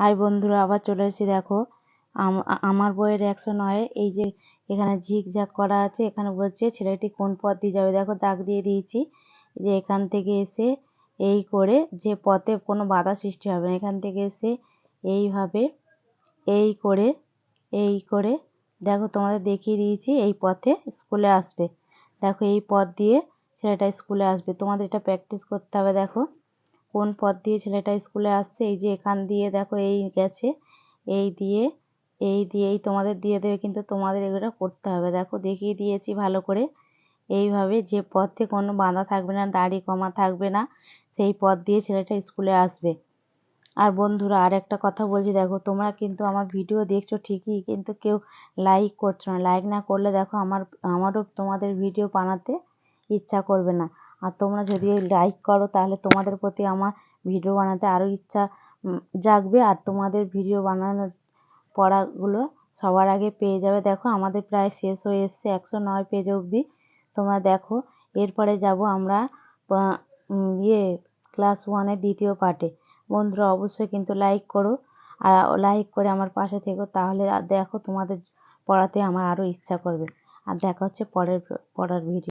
High বন্ধুরা, আবার চলে এসেছি, দেখো। আমার বইয়ের একশো নয়, এই যে এখানে ঝিকঝাক করা আছে, এখানে বলছে, ছেলেটি কোন পথ দিয়ে যাবে? দেখো, দাগ দিয়ে দিয়েছি, যে এখান থেকে এসে এই করে যে পথে কোনো বাধা সৃষ্টি হবে না, এখান থেকে এসে এইভাবে এই করে এই করে, দেখো, তোমাদের দেখিয়ে দিয়েছি, এই পথে স্কুলে আসবে। দেখো, এই পথ দিয়ে ছেলেটা স্কুলে আসবে। তোমাদের এটা প্র্যাকটিস করতে হবে, দেখো। কোন পথ দিয়ে ছেলেটা স্কুলে আসছে? এই যে এখান দিয়ে দেখো, এই গেছে, এই দিয়ে, এই দিয়েই তোমাদের দিয়ে দেবে, কিন্তু তোমাদের এগুলো করতে হবে। দেখো, দেখিয়ে দিয়েছি ভালো করে। এইভাবে যে পথে কোনো বাঁধা থাকবে না, দাড়ি কমা থাকবে না, সেই পথ দিয়ে ছেলেটা স্কুলে আসবে। আর বন্ধুরা আর একটা কথা বলছি, দেখো, তোমরা কিন্তু আমার ভিডিও দেখছ ঠিকই, কিন্তু কেউ লাইক করছ না। লাইক না করলে দেখো, আমার, আমারও তোমাদের ভিডিও বানাতে ইচ্ছা করবে না। আর তোমরা যদি লাইক করো, তাহলে তোমাদের প্রতি আমার ভিডিও বানাতে আরও ইচ্ছা জাগবে। আর তোমাদের ভিডিও বানানোর পড়াগুলো সবার আগে পেয়ে যাবে। দেখো, আমাদের প্রায় শেষ হয়ে এসছে একশো নয় পেজ অবধি। তোমরা দেখো, এরপরে যাব আমরা ইয়ে ক্লাস ওয়ানের দ্বিতীয় পার্টে বন্ধুরা, অবশ্যই কিন্তু লাইক করো। আর লাইক করে আমার পাশে থেকো, তাহলে দেখো তোমাদের পড়াতে আমার আরও ইচ্ছা করবে। আর দেখা হচ্ছে পরের পড়ার ভিডিও